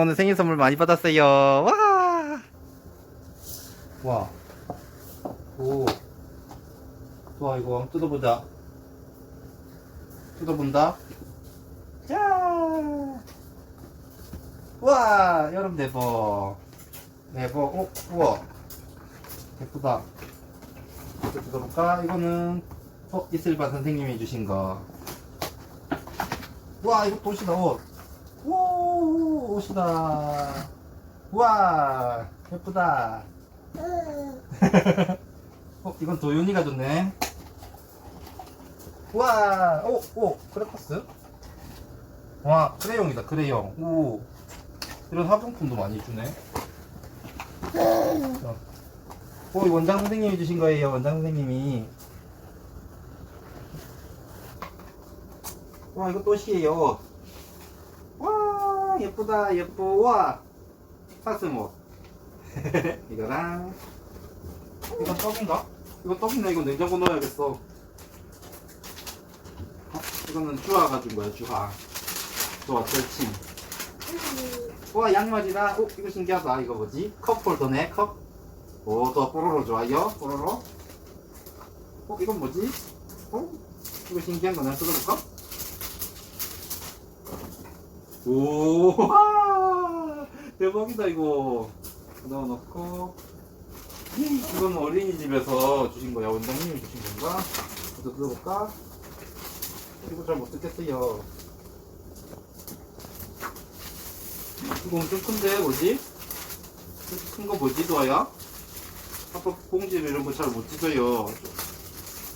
오늘 생일 선물 많이 받았어요. 와! 와. 오. 좋아, 이거 뜯어보자. 뜯어본다. 자! 와! 여름 대박. 대박. 어, 우와. 예쁘다. 이거 뜯어볼까? 이거는, 어, 이슬바 선생님이 주신 거. 와, 이거 옷이다, 옷. 오, 옷이다. 와, 예쁘다. 어, 이건 도윤이가 줬네. 와, 오, 오, 크레파스? 와, 크레용이다, 크레용. 오, 이런 화장품도 많이 주네. 어, 오, 이 원장 선생님이 주신 거예요, 원장 선생님이. 와, 이거 또시예요. 와, 예쁘다, 예뻐. 와, 사스모. 이거랑, 이건 떡인가? 이거 떡이네, 이거 냉장고 넣어야겠어. 어, 이거는 주화 가진 거야, 주화. 주화 절친. 와, 양말이다. 오, 이거 신기하다. 이거 뭐지? 컵 홀더네, 컵. 오, 또 뽀로로 좋아요, 뽀로로. 어, 이건 뭐지? 어? 이거 신기한 거나 뜯어볼까? 오, 와, 대박이다, 이거. 넣어놓고. 이건 어린이집에서 주신 거야. 원장님이 주신 건가? 이거 뜯어볼까? 이거 잘못 뜯겠어요. 이거 엄청 큰데, 뭐지? 큰 거 뭐지, 도아야? 아빠 봉지 이런 거 잘 못 찢어요.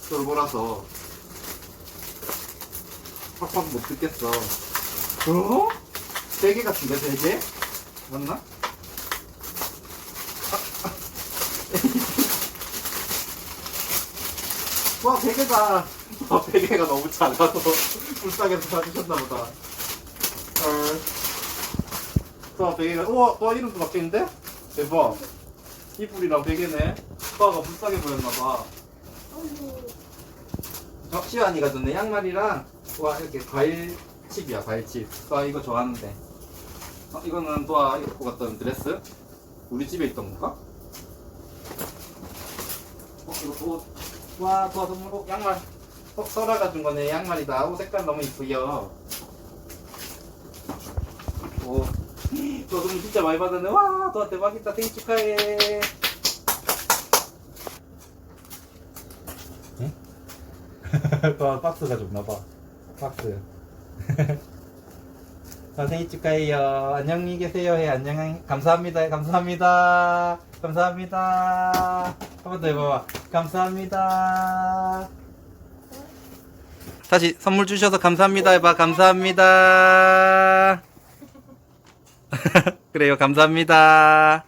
쫄보라서. 팍팍 못 뜯겠어. 어? 세 개 같은데, 세 개? 맞나? 와, 베개가, 와, 베개가 너무 작아서 불쌍해서 사주셨나보다. 헐. 와, 베개가, 우와, 와, 이름도 바뀌는데? 대박. 이불이랑 베개네. 오빠가 불쌍해 보였나봐. 어, 시완이가 줬네. 양말이랑, 와, 이렇게 과일칩이야, 과일칩. 와, 이거 좋아하는데. 어, 이거는 또아 입고 갔던 드레스? 우리 집에 있던 건가? 어, 이거 옷. 와, 도와 선물. 어, 양말. 어, 설아가 준 거네. 양말이다. 오, 색깔 너무 이쁘요. 오. 도 선물 진짜 많이 받았네. 와, 도와 대박이다. 생일 축하해. 응? 도와 박스가 줬나봐. 박스. 아, 생일 축하해요. 안녕히 계세요. 해. 안녕. 감사합니다. 감사합니다. 감사합니다. 한 번 더 해봐봐. 감사합니다. 다시 선물 주셔서 감사합니다. 해봐. 감사합니다. 그래요. 감사합니다.